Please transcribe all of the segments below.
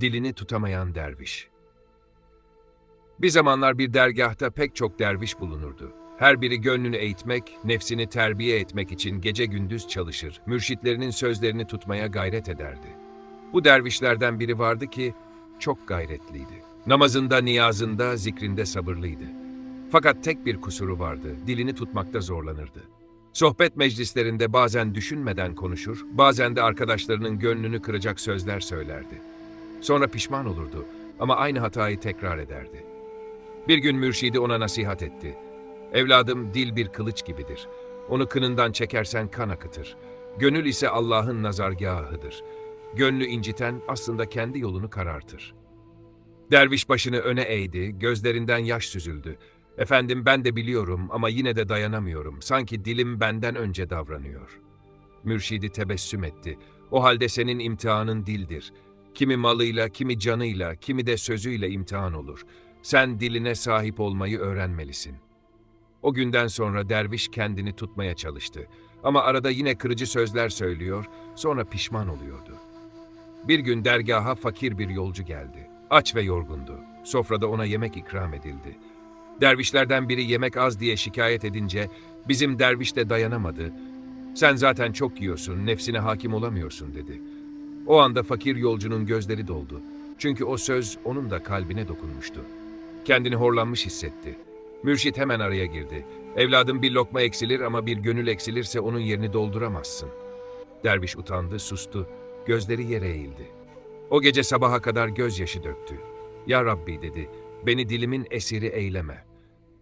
Dilini tutamayan derviş. Bir zamanlar bir dergahta pek çok derviş bulunurdu. Her biri gönlünü eğitmek, nefsini terbiye etmek için gece gündüz çalışır, mürşitlerinin sözlerini tutmaya gayret ederdi. Bu dervişlerden biri vardı ki çok gayretliydi. Namazında, niyazında, zikrinde sabırlıydı. Fakat tek bir kusuru vardı, dilini tutmakta zorlanırdı. Sohbet meclislerinde bazen düşünmeden konuşur, bazen de arkadaşlarının gönlünü kıracak sözler söylerdi. Sonra pişman olurdu ama aynı hatayı tekrar ederdi. Bir gün mürşidi ona nasihat etti. Evladım dil bir kılıç gibidir. Onu kınından çekersen kan akıtır. Gönül ise Allah'ın nazargahıdır. Gönlü inciten aslında kendi yolunu karartır. Derviş başını öne eğdi, gözlerinden yaş süzüldü. Efendim ben de biliyorum ama yine de dayanamıyorum. Sanki dilim benden önce davranıyor. Mürşidi tebessüm etti. O halde senin imtihanın dildir. Kimi malıyla, kimi canıyla, kimi de sözüyle imtihan olur. Sen diline sahip olmayı öğrenmelisin. O günden sonra derviş kendini tutmaya çalıştı. Ama arada yine kırıcı sözler söylüyor, sonra pişman oluyordu. Bir gün dergaha fakir bir yolcu geldi. Aç ve yorgundu. Sofrada ona yemek ikram edildi. Dervişlerden biri yemek az diye şikayet edince bizim derviş de dayanamadı. Sen zaten çok yiyorsun, nefsine hakim olamıyorsun dedi. O anda fakir yolcunun gözleri doldu. Çünkü o söz onun da kalbine dokunmuştu. Kendini horlanmış hissetti. Mürşit hemen araya girdi. Evladım bir lokma eksilir ama bir gönül eksilirse onun yerini dolduramazsın. Derviş utandı, sustu. Gözleri yere eğildi. O gece sabaha kadar gözyaşı döktü. Ya Rabbi dedi, beni dilimin esiri eyleme.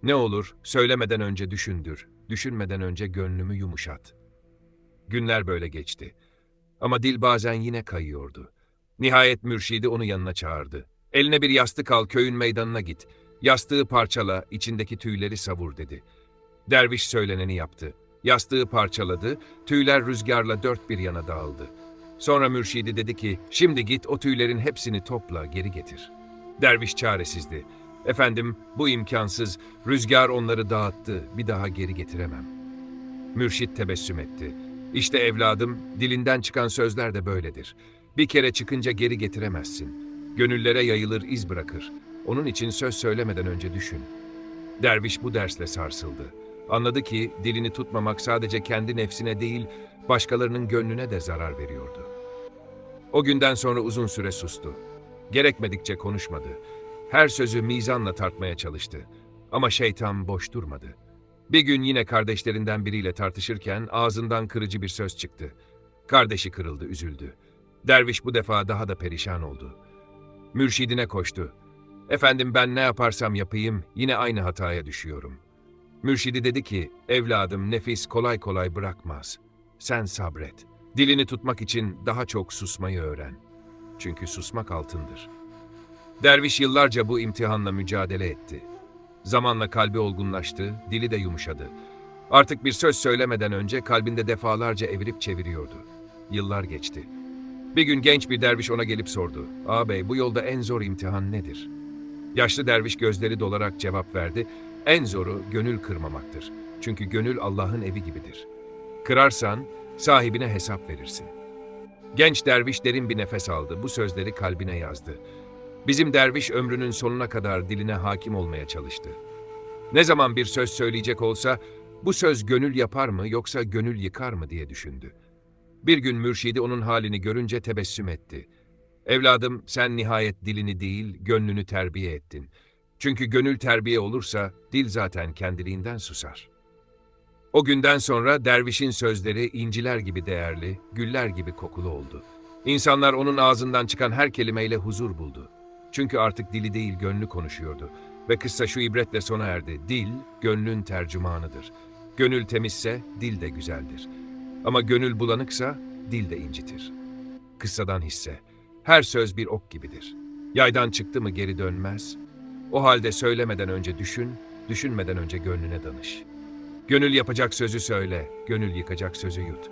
Ne olur söylemeden önce düşündür, düşünmeden önce gönlümü yumuşat. Günler böyle geçti. Ama dil bazen yine kayıyordu. Nihayet mürşidi onu yanına çağırdı. Eline bir yastık al, köyün meydanına git. Yastığı parçala, içindeki tüyleri savur dedi. Derviş söyleneni yaptı. Yastığı parçaladı, tüyler rüzgarla dört bir yana dağıldı. Sonra mürşidi dedi ki, şimdi git o tüylerin hepsini topla, geri getir. Derviş çaresizdi. Efendim, bu imkansız, rüzgar onları dağıttı, bir daha geri getiremem. Mürşit tebessüm etti. İşte evladım, dilinden çıkan sözler de böyledir. Bir kere çıkınca geri getiremezsin. Gönüllere yayılır, iz bırakır. Onun için söz söylemeden önce düşün. Derviş bu dersle sarsıldı. Anladı ki dilini tutmamak sadece kendi nefsine değil, başkalarının gönlüne de zarar veriyordu. O günden sonra uzun süre sustu. Gerekmedikçe konuşmadı. Her sözü mizanla tartmaya çalıştı. Ama şeytan boş durmadı. Bir gün yine kardeşlerinden biriyle tartışırken ağzından kırıcı bir söz çıktı. Kardeşi kırıldı, üzüldü. Derviş bu defa daha da perişan oldu. Mürşidine koştu. Efendim ben ne yaparsam yapayım yine aynı hataya düşüyorum. Mürşidi dedi ki, evladım nefis kolay kolay bırakmaz. Sen sabret. Dilini tutmak için daha çok susmayı öğren. Çünkü susmak altındır. Derviş yıllarca bu imtihanla mücadele etti. Zamanla kalbi olgunlaştı, dili de yumuşadı. Artık bir söz söylemeden önce kalbinde defalarca evirip çeviriyordu. Yıllar geçti. Bir gün genç bir derviş ona gelip sordu. Ağabey bu yolda en zor imtihan nedir? Yaşlı derviş gözleri dolarak cevap verdi. En zoru gönül kırmamaktır. Çünkü gönül Allah'ın evi gibidir. Kırarsan sahibine hesap verirsin. Genç derviş derin bir nefes aldı. Bu sözleri kalbine yazdı. Bizim derviş ömrünün sonuna kadar diline hakim olmaya çalıştı. Ne zaman bir söz söyleyecek olsa bu söz gönül yapar mı yoksa gönül yıkar mı diye düşündü. Bir gün mürşidi onun halini görünce tebessüm etti. Evladım sen nihayet dilini değil gönlünü terbiye ettin. Çünkü gönül terbiye olursa dil zaten kendiliğinden susar. O günden sonra dervişin sözleri inciler gibi değerli, güller gibi kokulu oldu. İnsanlar onun ağzından çıkan her kelimeyle huzur buldu. Çünkü artık dili değil gönlü konuşuyordu. Ve kıssa şu ibretle sona erdi. Dil, gönlün tercümanıdır. Gönül temizse dil de güzeldir. Ama gönül bulanıksa dil de incitir. Kıssadan hisse. Her söz bir ok gibidir. Yaydan çıktı mı geri dönmez. O halde söylemeden önce düşün, düşünmeden önce gönlüne danış. Gönül yapacak sözü söyle, gönül yıkacak sözü yut.